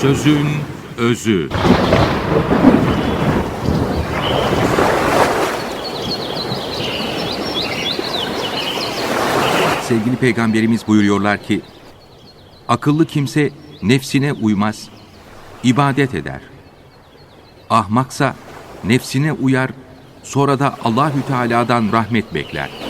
Sözün özü. Sevgili peygamberimiz buyuruyorlar ki, akıllı kimse nefsine uymaz, ibadet eder. Ahmaksa nefsine uyar, sonra da Allahü Teala'dan rahmet bekler.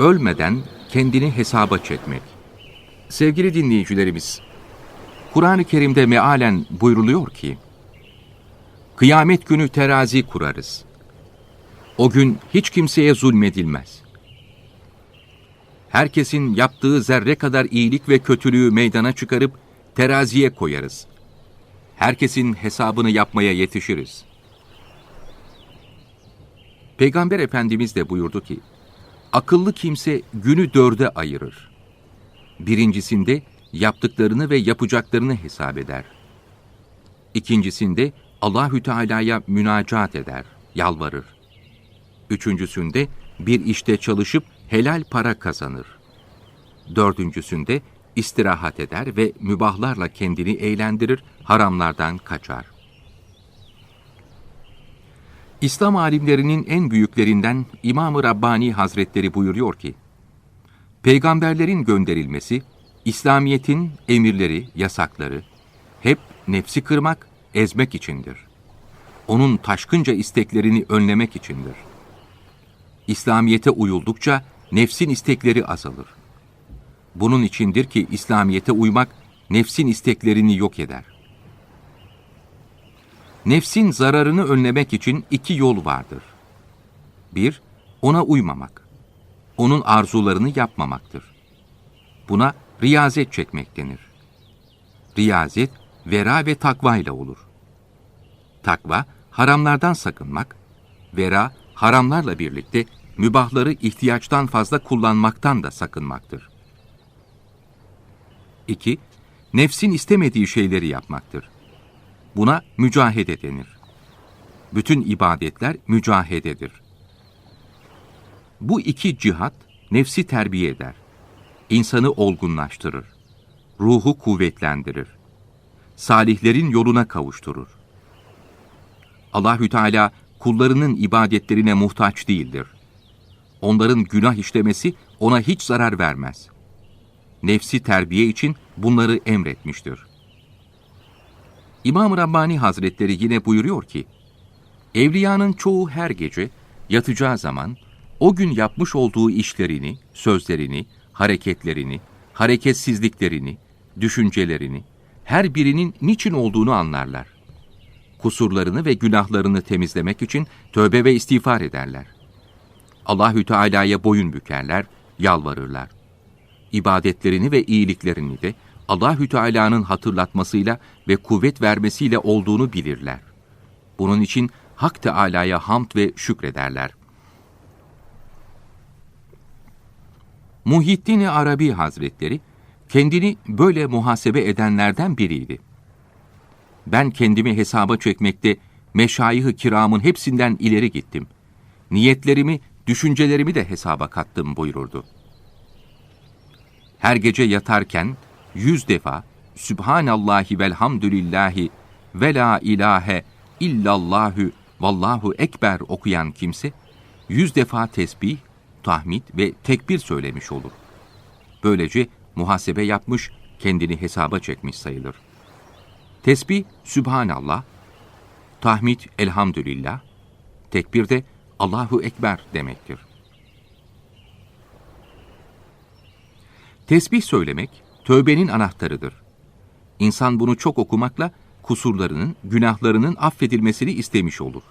ölmeden kendini hesaba çekmek. Sevgili dinleyicilerimiz, Kur'an-ı Kerim'de mealen buyruluyor ki, Kıyamet günü terazi kurarız. O gün hiç kimseye zulmedilmez. Herkesin yaptığı zerre kadar iyilik ve kötülüğü meydana çıkarıp teraziye koyarız. Herkesin hesabını yapmaya yetişiriz. Peygamber Efendimiz de buyurdu ki, akıllı kimse günü dörde ayırır. Birincisinde yaptıklarını ve yapacaklarını hesap eder. İkincisinde Allahü Teala'ya münacat eder, yalvarır. Üçüncüsünde bir işte çalışıp helal para kazanır. Dördüncüsünde istirahat eder ve mübahlarla kendini eğlendirir, haramlardan kaçar. İslam alimlerinin en büyüklerinden İmam-ı Rabbani Hazretleri buyuruyor ki, Peygamberlerin gönderilmesi, İslamiyet'in emirleri, yasakları, hep nefsi kırmak, ezmek içindir. Onun taşkınca isteklerini önlemek içindir. İslamiyet'e uyuldukça nefsin istekleri azalır. Bunun içindir ki İslamiyet'e uymak, nefsin isteklerini yok eder. Nefsin zararını önlemek için iki yol vardır. Bir, ona uymamak. Onun arzularını yapmamaktır. Buna riyazet çekmek denir. Riyazet, vera ve takva ile olur. Takva, haramlardan sakınmak, vera, haramlarla birlikte mübahları ihtiyaçtan fazla kullanmaktan da sakınmaktır. 2. Nefsin istemediği şeyleri yapmaktır. Buna mücahede denir. Bütün ibadetler mücahededir. Bu iki cihat nefsi terbiye eder. İnsanı olgunlaştırır. Ruhu kuvvetlendirir. Salihlerin yoluna kavuşturur. Allahü Teala kullarının ibadetlerine muhtaç değildir. Onların günah işlemesi ona hiç zarar vermez. Nefsi terbiye için bunları emretmiştir. İmam-ı Rabbani Hazretleri yine buyuruyor ki, Evliyanın çoğu her gece yatacağı zaman o gün yapmış olduğu işlerini, sözlerini, hareketlerini, hareketsizliklerini, düşüncelerini, her birinin niçin olduğunu anlarlar. Kusurlarını ve günahlarını temizlemek için tövbe ve istiğfar ederler. Allahü Teala'ya boyun bükerler, yalvarırlar. İbadetlerini ve iyiliklerini de Allahü Teala'nın hatırlatmasıyla ve kuvvet vermesiyle olduğunu bilirler. Bunun için Hak Teala'ya hamd ve şükrederler. Muhittin Arabi Hazretleri kendini böyle muhasebe edenlerden biriydi. Ben kendimi hesaba çekmekte meşayih-i kiramın hepsinden ileri gittim. Niyetlerimi, düşüncelerimi de hesaba kattım buyururdu. Her gece yatarken yüz defa Sübhanallahi velhamdülillahi ve la ilahe illallahü vallahu ekber okuyan kimse yüz defa tesbih, tahmid ve tekbir söylemiş olur. Böylece muhasebe yapmış, kendini hesaba çekmiş sayılır. Tesbih Sübhanallah, tahmid Elhamdülillah, tekbir de Allahu Ekber demektir. Tesbih söylemek, tövbenin anahtarıdır. İnsan bunu çok okumakla kusurlarının, günahlarının affedilmesini istemiş olur.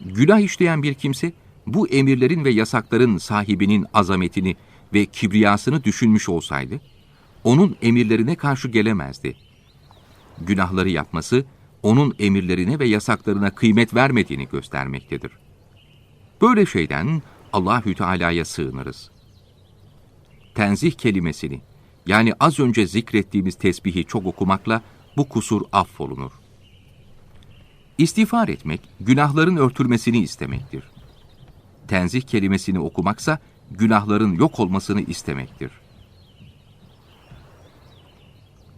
Günah işleyen bir kimse, bu emirlerin ve yasakların sahibinin azametini ve kibriyasını düşünmüş olsaydı, onun emirlerine karşı gelemezdi. Günahları yapması, onun emirlerine ve yasaklarına kıymet vermediğini göstermektedir. Böyle şeyden Allahü Teala'ya sığınırız. Tenzih kelimesini, yani az önce zikrettiğimiz tesbihi çok okumakla bu kusur affolunur. İstiğfar etmek, günahların örtülmesini istemektir. Tenzih kelimesini okumaksa, günahların yok olmasını istemektir.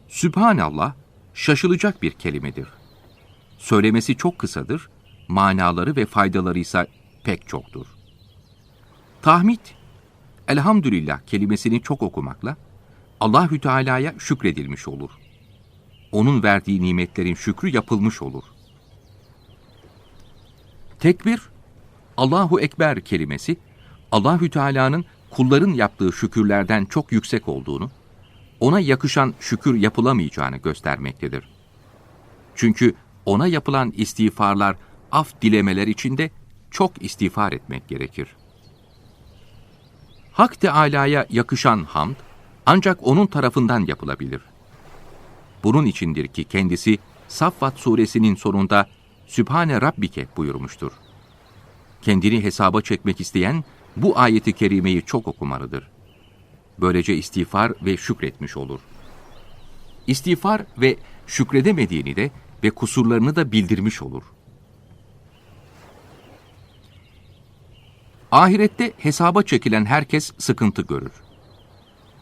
Sübhanallah, şaşılacak bir kelimedir. Söylemesi çok kısadır, manaları ve faydaları ise pek çoktur. Tahmid, elhamdülillah kelimesini çok okumakla, Allahü Teala'ya şükredilmiş olur. Onun verdiği nimetlerin şükrü yapılmış olur. Tekbir, Allahu Ekber kelimesi, Allahü Teala'nın kulların yaptığı şükürlerden çok yüksek olduğunu, ona yakışan şükür yapılamayacağını göstermektedir. Çünkü ona yapılan istiğfarlar, af dilemeler içinde çok istiğfar etmek gerekir. Hak Teâlâ'ya yakışan hamd, ancak onun tarafından yapılabilir. Bunun içindir ki kendisi Saffat suresinin sonunda Sübhane Rabbike buyurmuştur. Kendini hesaba çekmek isteyen bu ayeti kerimeyi çok okumalıdır. Böylece istiğfar ve şükretmiş olur. İstiğfar ve şükredemediğini de ve kusurlarını da bildirmiş olur. Ahirette hesaba çekilen herkes sıkıntı görür.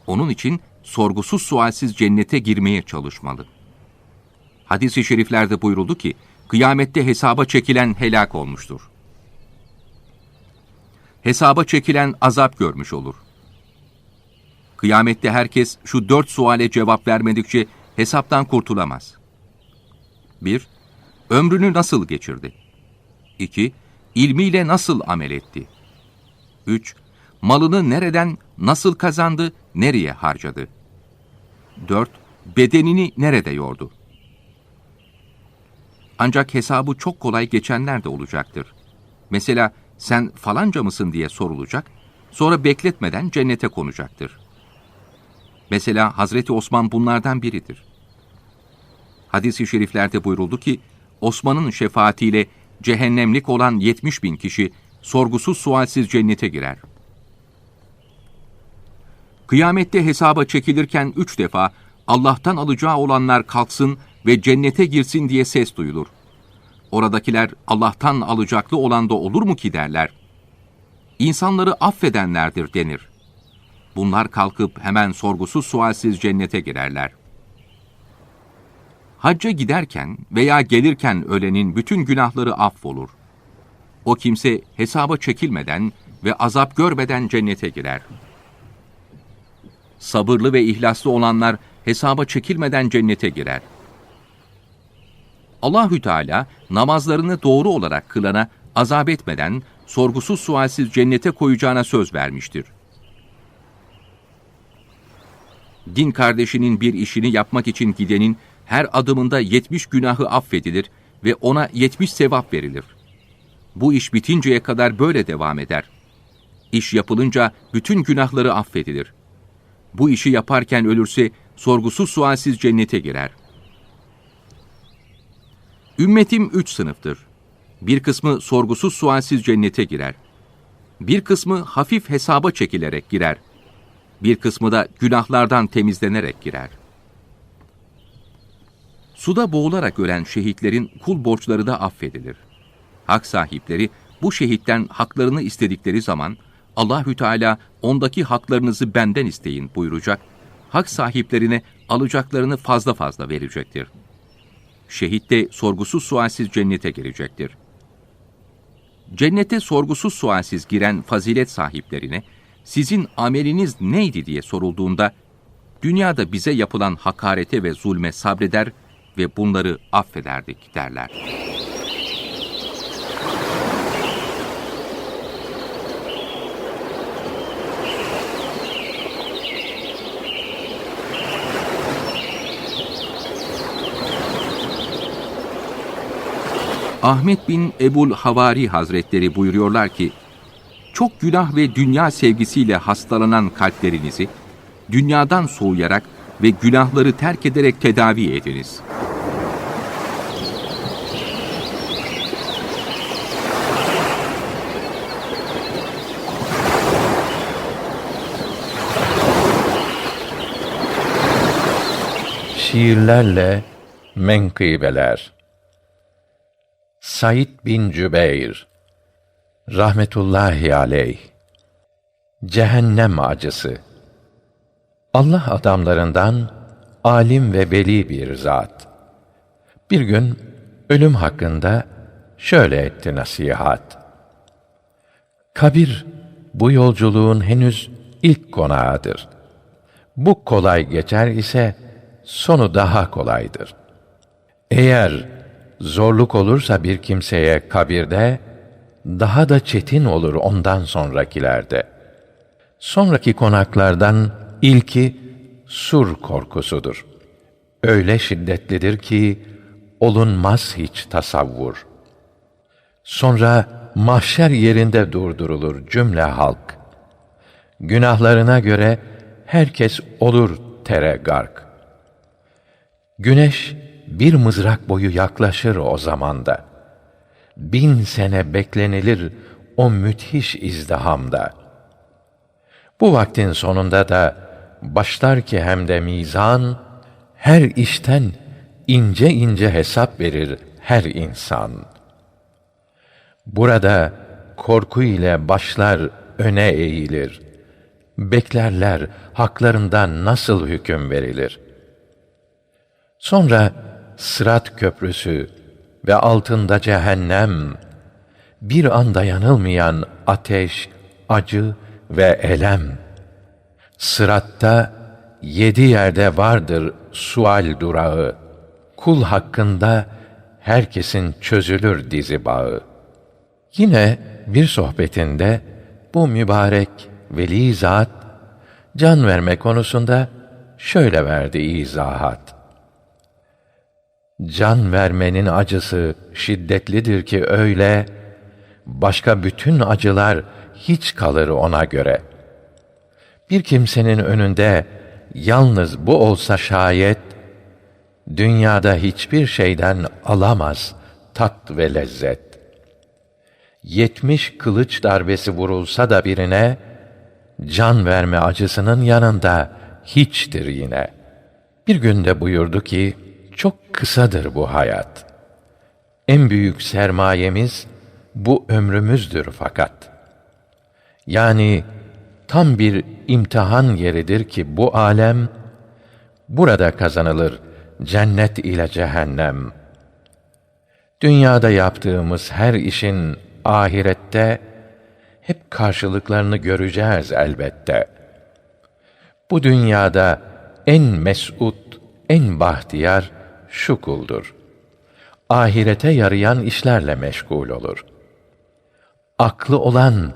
Onun için sorgusuz sualsiz cennete girmeye çalışmalı. Hadis-i şeriflerde buyuruldu ki, kıyamette hesaba çekilen helak olmuştur. Hesaba çekilen azap görmüş olur. Kıyamette herkes şu dört suale cevap vermedikçe hesaptan kurtulamaz. 1. Ömrünü nasıl geçirdi? 2. İlmiyle nasıl amel etti? 3. Malını nereden, nasıl kazandı, nereye harcadı? 4. Bedenini nerede yordu? Ancak hesabı çok kolay geçenler de olacaktır. Mesela sen falanca mısın diye sorulacak, sonra bekletmeden cennete konacaktır. Mesela Hazreti Osman bunlardan biridir. Hadis-i şeriflerde buyuruldu ki, Osman'ın şefaatiyle cehennemlik olan 70 bin kişi sorgusuz sualsiz cennete girer. Kıyamette hesaba çekilirken üç defa Allah'tan alacağı olanlar kalksın ve cennete girsin diye ses duyulur. Oradakiler Allah'tan alacaklı olan da olur mu ki derler. İnsanları affedenlerdir denir. Bunlar kalkıp hemen sorgusuz sualsiz cennete girerler. Hacca giderken veya gelirken ölenin bütün günahları affolur. O kimse hesaba çekilmeden ve azap görmeden cennete girer. Sabırlı ve ihlaslı olanlar hesaba çekilmeden cennete girer. Allahü Teala namazlarını doğru olarak kılana azap etmeden sorgusuz sualsiz cennete koyacağına söz vermiştir. Din kardeşinin bir işini yapmak için gidenin her adımında yetmiş günahı affedilir ve ona yetmiş sevap verilir. Bu iş bitinceye kadar böyle devam eder. İş yapılınca bütün günahları affedilir. Bu işi yaparken ölürse sorgusuz sualsiz cennete girer. Ümmetim üç sınıftır. Bir kısmı sorgusuz sualsiz cennete girer. Bir kısmı hafif hesaba çekilerek girer. Bir kısmı da günahlardan temizlenerek girer. Suda boğularak ölen şehitlerin kul borçları da affedilir. Hak sahipleri bu şehitten haklarını istedikleri zaman Allahü Teala ondaki haklarınızı benden isteyin buyuracak. Hak sahiplerine alacaklarını fazla fazla verecektir. Şehit de sorgusuz sualsiz cennete girecektir. Cennete sorgusuz sualsiz giren fazilet sahiplerine sizin ameliniz neydi diye sorulduğunda dünyada bize yapılan hakarete ve zulme sabreder ve bunları affederdik derler. Ahmet bin Ebul Havari Hazretleri buyuruyorlar ki, çok günah ve dünya sevgisiyle hastalanan kalplerinizi, dünyadan soğuyarak ve günahları terk ederek tedavi ediniz. Şiirlerle menkıbeler Said bin Cübeyr rahmetullahi aleyh Cehennem acısı Allah adamlarından alim ve veli bir zat. Bir gün ölüm hakkında şöyle etti nasihat. Kabir bu yolculuğun henüz ilk konağıdır. Bu kolay geçer ise sonu daha kolaydır. Eğer zorluk olursa bir kimseye kabirde daha da çetin olur ondan sonrakilerde. Sonraki konaklardan ilki sur korkusudur. Öyle şiddetlidir ki olunmaz hiç tasavvur. Sonra mahşer yerinde durdurulur cümle halk. Günahlarına göre herkes olur tere gark. Güneş bir mızrak boyu yaklaşır o zamanda. Bin sene beklenilir o müthiş izdihamda. Bu vaktin sonunda da başlar ki hem de mizan, her işten ince ince hesap verir her insan. Burada korku ile başlar öne eğilir. Beklerler haklarından nasıl hüküm verilir.'' Sonra Sırat köprüsü ve altında cehennem, bir anda yanılmayan ateş, acı ve elem. Sıratta yedi yerde vardır sual durağı. Kul hakkında herkesin çözülür dizi bağı. Yine bir sohbetinde bu mübarek veli zat can verme konusunda şöyle verdi izahat. Can vermenin acısı şiddetlidir ki öyle, başka bütün acılar hiç kalır ona göre. Bir kimsenin önünde yalnız bu olsa şayet, dünyada hiçbir şeyden alamaz tat ve lezzet. Yetmiş kılıç darbesi vurulsa da birine, can verme acısının yanında hiçtir yine. Bir günde buyurdu ki, çok kısadır bu hayat. En büyük sermayemiz bu ömrümüzdür fakat. Yani tam bir imtihan yeridir ki bu alem burada kazanılır cennet ile cehennem. Dünyada yaptığımız her işin ahirette hep karşılıklarını göreceğiz elbette. Bu dünyada en mesut, en bahtiyar şu kuldur. Ahirete yarayan işlerle meşgul olur. Aklı olan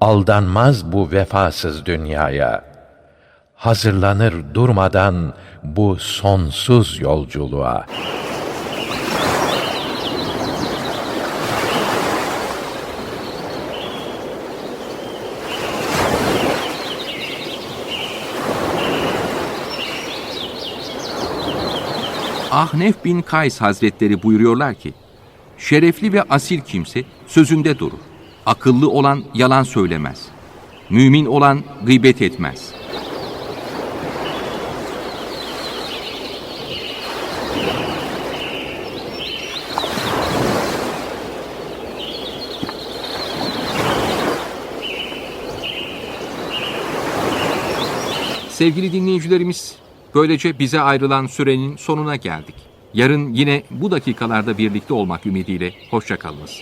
aldanmaz bu vefasız dünyaya. Hazırlanır durmadan bu sonsuz yolculuğa. Ahnef bin Kays Hazretleri buyuruyorlar ki, şerefli ve asil kimse sözünde durur. Akıllı olan yalan söylemez. Mümin olan gıybet etmez. Sevgili dinleyicilerimiz, böylece bize ayrılan sürenin sonuna geldik. Yarın yine bu dakikalarda birlikte olmak ümidiyle hoşçakalınız.